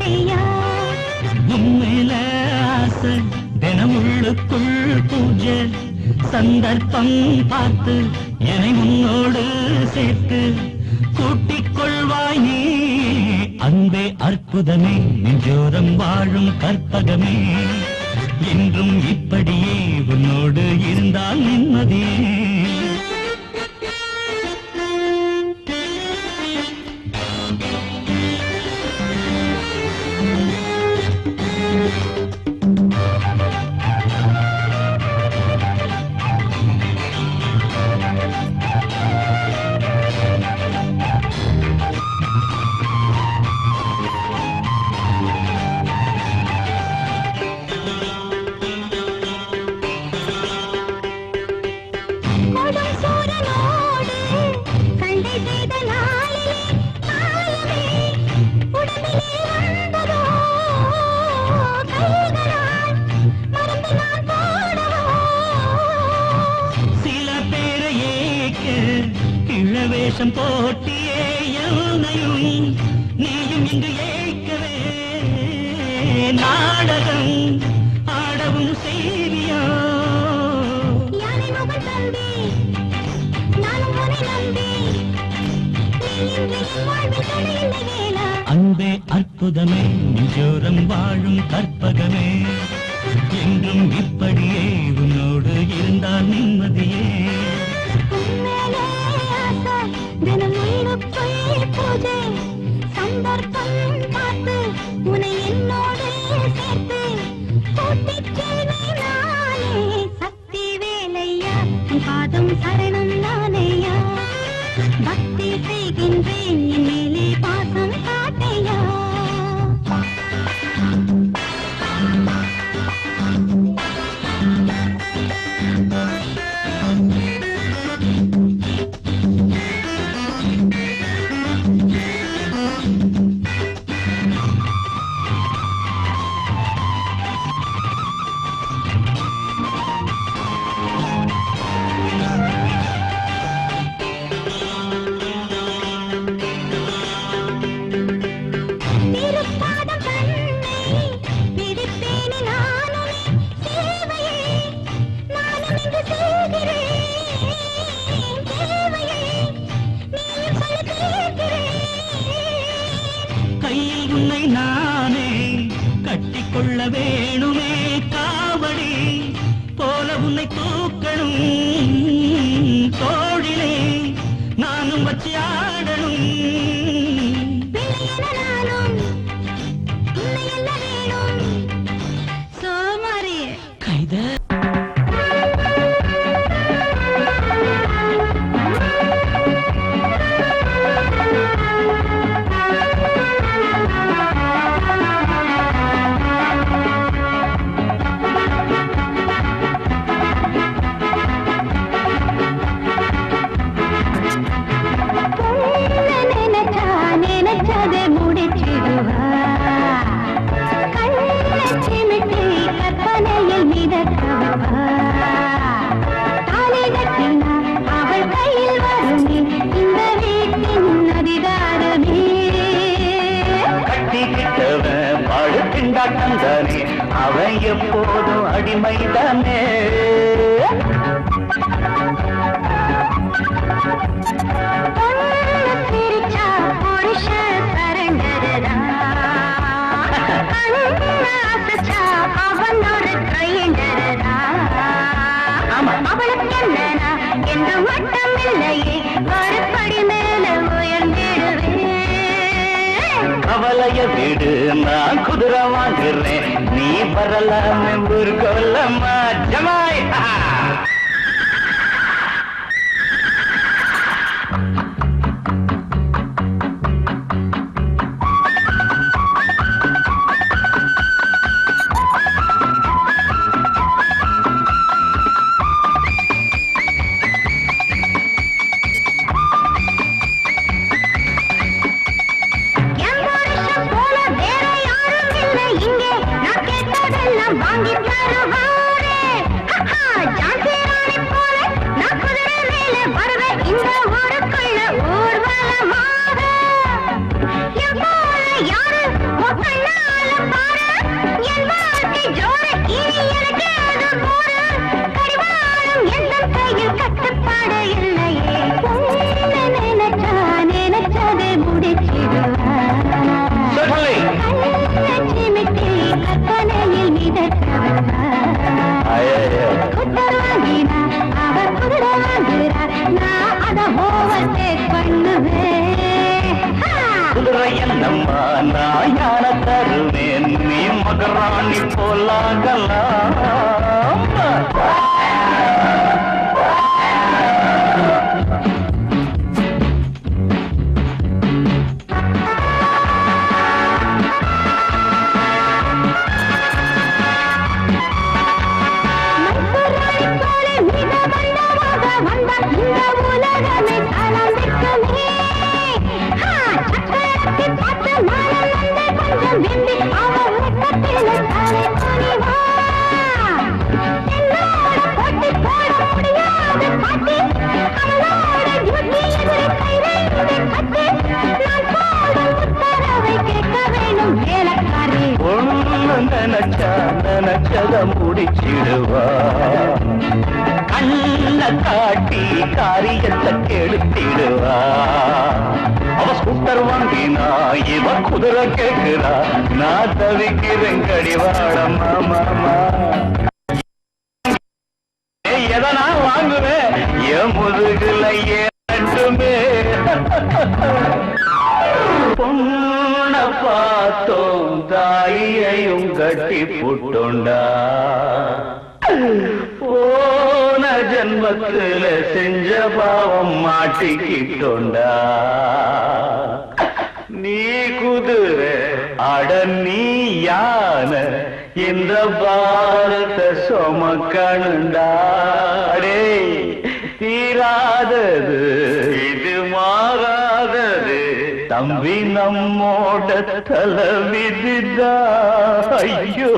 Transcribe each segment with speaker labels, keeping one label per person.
Speaker 1: காட்டையா?
Speaker 2: உண்மையில ஆசை தினமுள்ளுக்குள் பூஜை சந்தர்ப்பம் பார்த்து என்னை உன்னோடு சேர்த்து கூட்டிக் கொள்வாய் நீ. அன்பே அற்புதமே நெஞ்சோரம் வாழும் கற்பகமே. என்றும் இப்படியே உன்னோடு இருந்தால் நிம்மதியே. நாடகம் ஆடவும் செய்வியா?
Speaker 1: யானை முகல் தம்பி நானும் உன்னை நம்பி.
Speaker 2: அன்பே அற்புதமே நெஞ்சோரம் வாழும் கற்பகமே. என்றும் இப்படியே உன்னோடு இருந்தால் நிம்மதியே.
Speaker 1: சந்தர்ப்பம் உன் பாதம்
Speaker 2: வேணும்
Speaker 1: கண்ணு அசைச்சா அவன் ஒரு ட்ரைண்டரதா அவளுக்கு என்னனா என்று மட்டும் இல்லையே
Speaker 2: கவலைய வீடு நான் குதிரை வாங்குறேன். நீ வரலாமே ஊர்கோலம்மா ஜமாய்.
Speaker 3: என்னம்மா நான் யார தருவேன். நீ மகராணி போலாகலாம் நினைச்சா நினைச்சத முடிச்சிடுவா. கண்ண காட்டி காரியத்தை கெடுத்திடுவா அவ ஸ்கூட்டர் வாங்கினா இவ குதிரை கேக்குறா. நான் தவிக்கிறேன் கடிவாடம் மாமா. கட்டி புட்டோண்டா. போன ஜென்மத்துல செஞ்ச பாவம் மாட்டிக்கிட்டோண்டா. நீ குதிரை அட நீ யான இந்த பாரத சொமக்கணுண்டா. அடே தீராதது நம்பி நம்மோட தலைவிதிதா ஐயோ.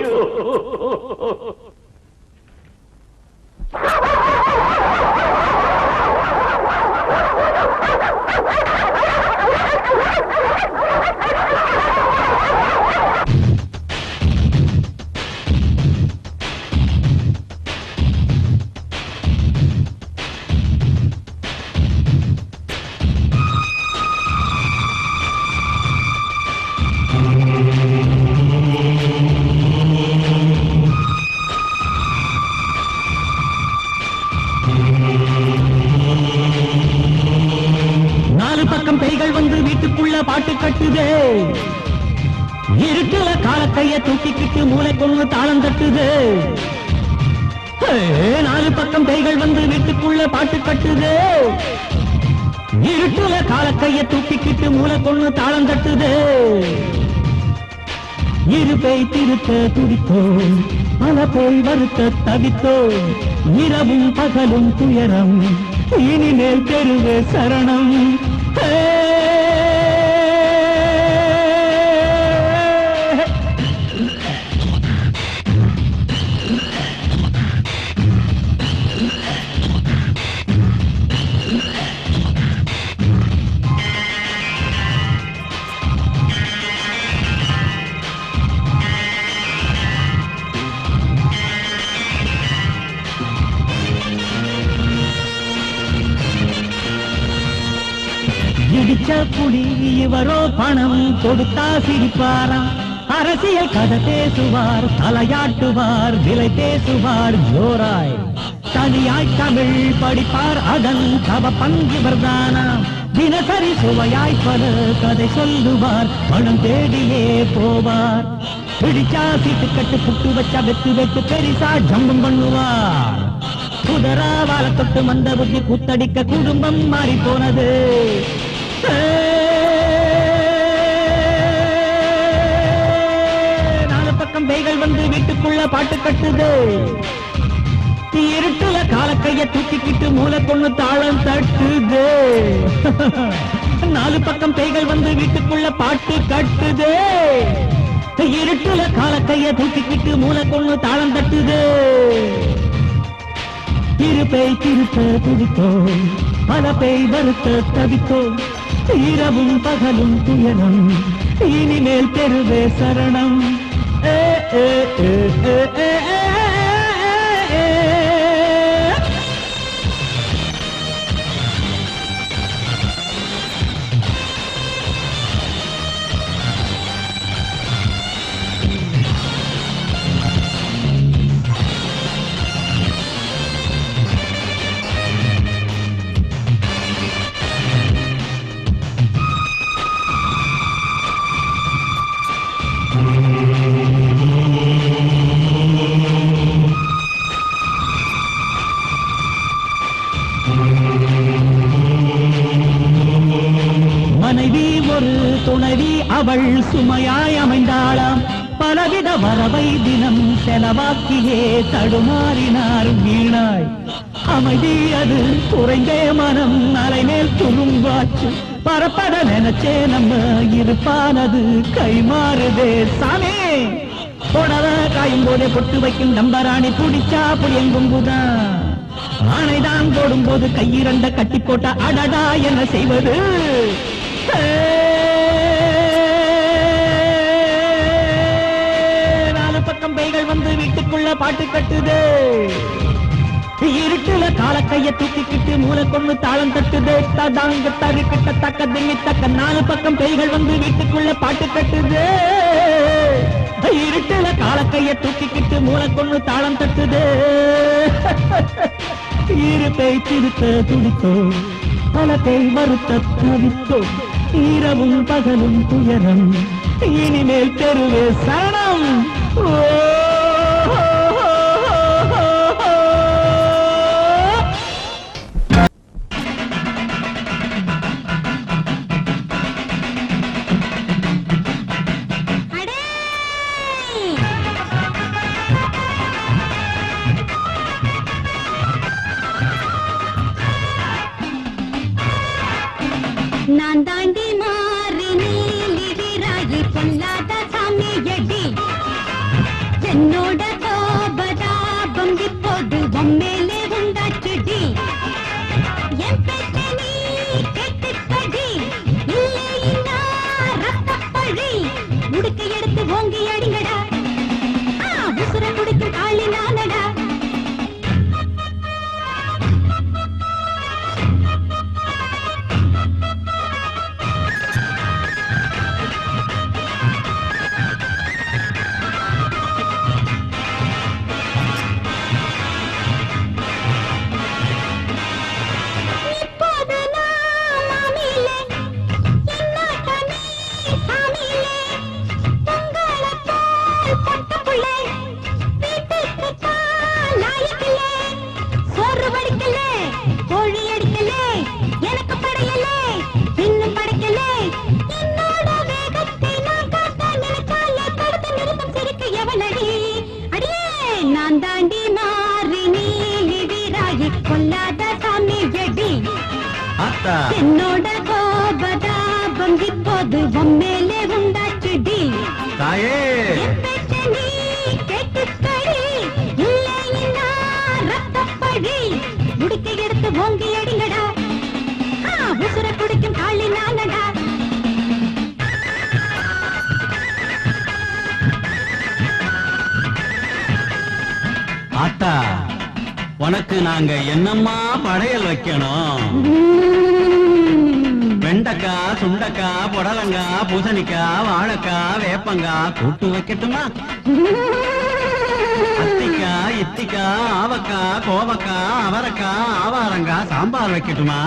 Speaker 2: தூக்கிக்கிட்டு மூளை கொண்டு தாளம் தட்டுது. நாலு பக்கம் கைகள் வந்து வீட்டுக்குள்ள பாட்டு கட்டுது. இருட்டுல காலக்கைய தூக்கிக்கிட்டு மூளை கொண்டு தாளம் தட்டுது. இரு பேய் திருத்த துடித்தோம் பல போய் வருத்த தவித்தோம். இரவும் பகலும் துயரம் இனிமேல் தெருவே சரணம். ஹே! இடிச்ச புலி இவரோ பணம் கொடுத்தா சிரிப்பாராம். அரசியல் கதை பேசுவார் தலையாட்டுவார் விலை பேசுவார் ஜோராய். தனியாய் தமிழ் படிப்பார் அதன் தவ பங்கிவர்தானாம் தினசரி சுவையாய் பல கதை சொல்லுவார் பணம் தேடியே போவார். பிடிச்சா சீட்டு கட்டு புட்டு வச்சா வெத்து வெத்து பெரிசா ஜம்பம் பண்ணுவார். குதிரா வாழ தொட்டு மந்த புத்தி குத்தடிக்க குடும்பம் மாறி போனது. நாலு பக்கம் பேய்கள் வந்து வீட்டுக்குள்ள பாட்டு கட்டுது. இருட்டுல காலக்கைய தூக்கிக்கிட்டு மூளை கொண்டு தாளம் தட்டுது. நாலு பக்கம் பேய்கள் வந்து வீட்டுக்குள்ள பாட்டு கட்டுது. இருட்டுல காலக்கைய தூக்கிக்கிட்டு மூளை கொண்டு தாளம் தட்டுது. இரு திருத்த துடித்தோம் பல பேய் வருத்த தவித்தோம். இரவும் பகலும் துயரம் இனிமேல் பெருவே சரணம் ஏ, ஏ, ஏ, ஏ, ஏ. மனைவி ஒரு துணைவி அவள் சுமையாய் அமைந்தாளாம். பலவித வரவை தினம் செலவாக்கியே தடுமாறினார் வீணாய். அமைதி அது குறைந்தே மனம் அலைமேல் துரும்பாச்சு பரப்பட நினைச்சே நம்ம இருப்பானது கைமாறுதே. சாமி! புடவ காயும் போதே பொட்டு வைக்கும் நம்பராணி புடிச்சா புளியங்கும்புதான் ஆணைதான் போடும்போது கையிறந்த கட்டி போட்ட அடடா என்ன செய்வது? நாலு பக்கம் பைகள் வந்து வீட்டுக்குள்ள பாட்டு கட்டுது. இருட்டுல காலக்கைய தூக்கிக்கிட்டு மூளை கொண்டு தாளம் தட்டுது ததாங்க கிட்ட தக்க திங்கி தக்க நாலு பக்கம் பேய்கள் வந்து வீட்டுக்குள்ள பாட்டு கட்டுது. இருட்டுல காலக்கைய தூக்கிக்கிட்டு மூளை கொண்டு தாளம் தட்டுது இரு திருத்த துடித்தோம். பல பேய் வருத்த தவித்தோம். இரவும் பகலும் துயரம். இனிமேல் தெருவே சரணம். ஓ
Speaker 1: எடுத்து ஓங்கி அடிங்க கோழி அடிக்கலே, எனக்கு படையலே, இன்னும் படைக்கலே. என்னோட வேகத்தை நான் காட்ட நினைச்சாலே தடுத்து நிறுத்தும் சிரிக்க எவளடி? அடியே, நான் தாண்டி மாறி கொல்லாத சாமி என்னோட கோபதாபம் இப்போது உம்மேலே உண்டாச்சுடி
Speaker 2: தாயே
Speaker 1: முடிக்கை எடுத்து ஓங்கி அடிங்கடா. உசுர குடிக்கும் காளி நானடா.
Speaker 2: ஆத்தா உனக்கு நாங்க என்னம்மா படையல் வைக்கணும்?
Speaker 1: உம்.
Speaker 2: வெண்டைக்காய் சுண்டக்காய் புடலங்காய் பூசணிக்காய் வாழைக்காய் வேப்பங்காய் கூட்டு வைக்கட்டுமா? அத்திக்காய் இத்திக்காய் ஆவக்காய் கோவக்காய் அவரைக்காய் ஆவாரங்காய் சாம்பார் வைக்கட்டுமா?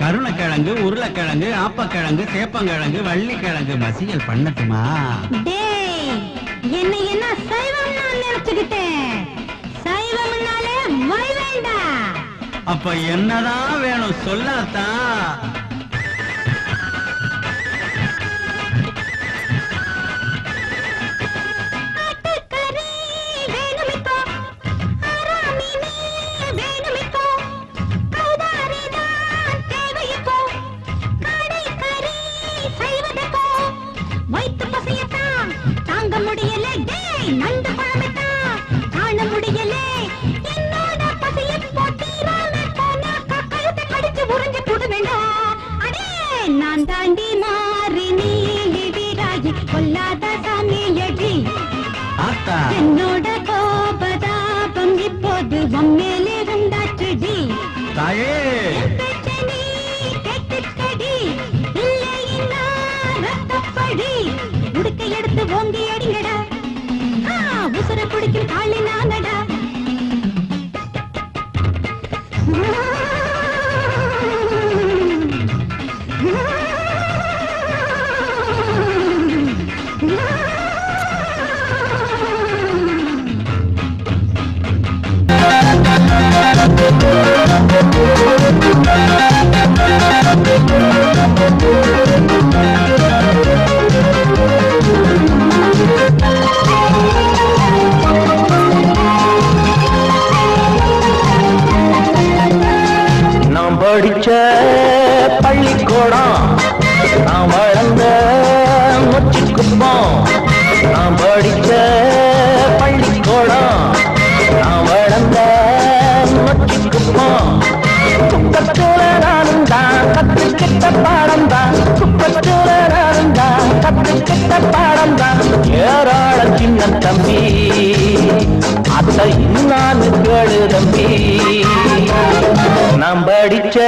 Speaker 2: கருணக்கிழங்கு உருளைக்கிழங்கு ஆப்பக்கிழங்கு சேப்பங்கிழங்கு வள்ளிக்கிழங்கு மசியல் பண்ணட்டுமா?
Speaker 1: டேய் என்னை என்ன சைவம் நான் நினைச்சுக்கிட்டேன். சைவம்னாலே
Speaker 2: அப்ப என்னதான் வேணும் சொல்லாத்தா?
Speaker 1: துடிக்கும் காலை நானடா
Speaker 4: கத்துக்கிட்ட பாடம் தான். குப்பத்தூர நானும் தான் கத்துக்கிட்ட பாடம் தான். ஏராள சின்ன தம்பி அத்தை இன்னான்னு கேளு தம்பி. நாம் படிச்ச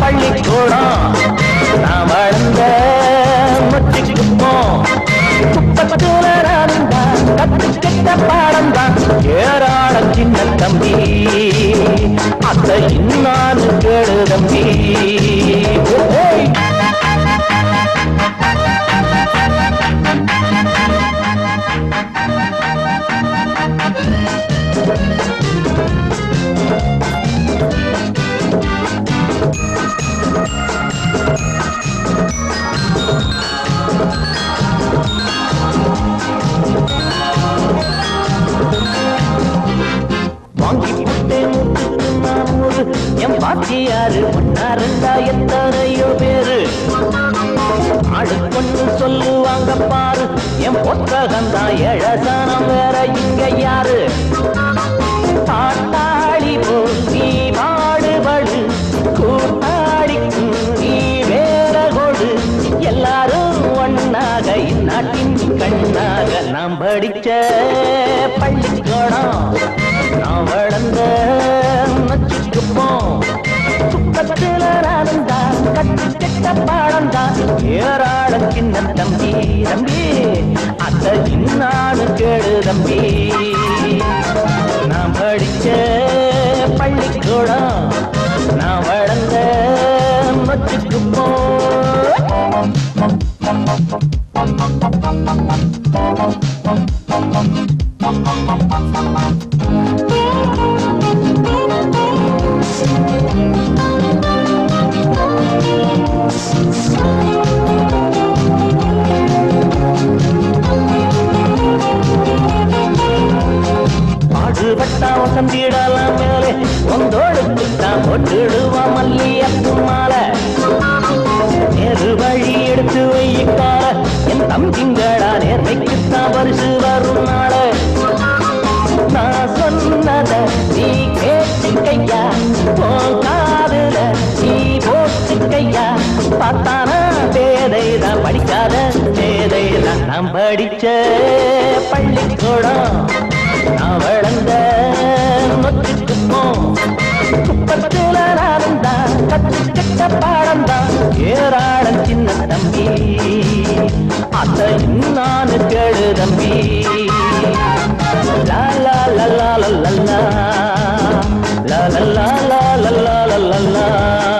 Speaker 4: பள்ளிக்கூடம் நாம் வளர்ந்த முச்சிக்குப்போம் குப்பத்தூர நானும் தான் கத்துக்கிட்ட பாடம் தான். ஏராள சின்ன தம்பி. அத்தை இன்னான்னு கேளு தம்பி. நாட்டின் கண்ணாக நாம் படிச்ச பள்ளிக்கூடம். நாம் வளர்ந்த நச்சுக்குப்போம் குப்பத்துல நடந்தா கட்டுக்கிட்ட பாடம் தான் ஏராள சின்ன தம்பி தம்பி அத்த இன்னான்னு கேடு தம்பி. நாம் படிச்ச பள்ளிக்கூடம் நான் வளர்ந்த நச்சுக்குப்போம் Thank you. பேதைதான் படிக்காத பேதைதான் நாம் படிச்ச பள்ளிக்கூடம் நான் வளர்ந்த நொச்சுக்குப்போம் குப்பத்துல நானும் கத்துக்கிட்ட பாடம் தான் ஏராளம் சின்ன தம்பி அத்தை நான் கேடு தம்பி லா லா லா லா லா லா லா லா லா லா லா லா